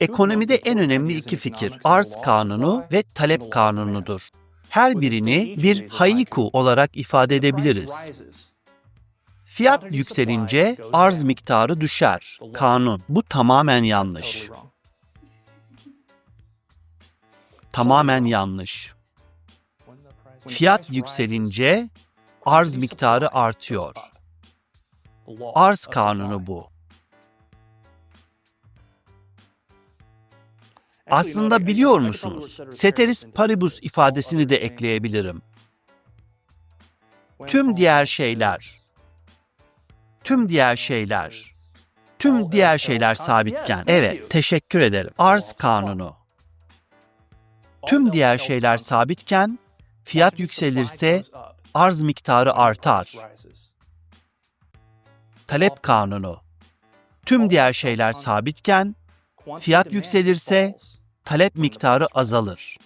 Ekonomide en önemli iki fikir arz kanunu ve talep kanunudur. Her birini bir haiku olarak ifade edebiliriz. Fiyat yükselince arz miktarı düşer. Kanun. Bu tamamen yanlış. Tamamen yanlış. Fiyat yükselince arz miktarı artıyor. Arz kanunu bu. Aslında biliyor musunuz? Ceteris paribus ifadesini de ekleyebilirim. Tüm diğer şeyler, tüm diğer şeyler, tüm diğer şeyler sabitken. Evet, teşekkür ederim. Arz kanunu. Tüm diğer şeyler sabitken fiyat yükselirse arz miktarı artar. Talep kanunu. Tüm diğer şeyler sabitken fiyat yükselirse talep miktarı azalır.